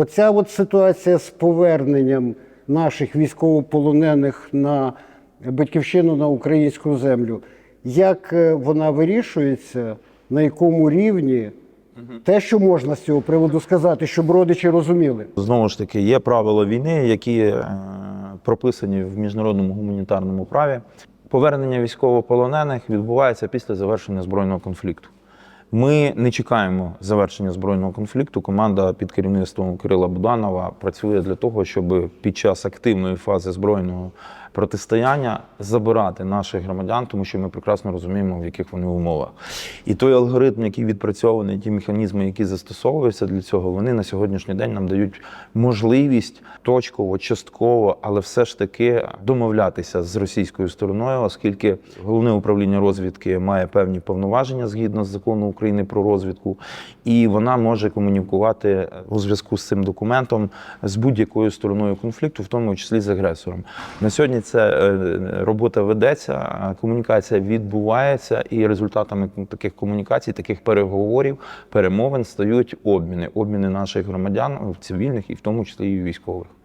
Оця от ситуація з поверненням наших військовополонених на батьківщину на українську землю, як е, вона вирішується, на якому рівні? Те, що можна з цього приводу сказати, щоб родичі розуміли. Знову ж таки, є правила війни, які е, прописані в міжнародному гуманітарному праві. Повернення військовополонених відбувається після завершення збройного конфлікту. Ми не чекаємо завершення збройного конфлікту. Команда під керівництвом Кирила Буданова працює для того, щоб під час активної фази збройного протистояння забирати наших громадян, тому що ми прекрасно розуміємо, в яких вони умовах. І той алгоритм, який відпрацьований, ті механізми, які застосовуються для цього, вони на сьогоднішній день нам дають можливість точково, частково, але все ж таки домовлятися з російською стороною, оскільки головне управління розвідки має певні повноваження згідно з закону України про розвідку, і вона може комунікувати у зв'язку з цим документом з будь-якою стороною конфлікту, в тому числі з агресором. На сьогодні це е, робота ведеться, комунікація відбувається, і результатами таких комунікацій, таких переговорів, перемовин стають обміни, обміни наших громадян в цивільних і в тому числі і військових.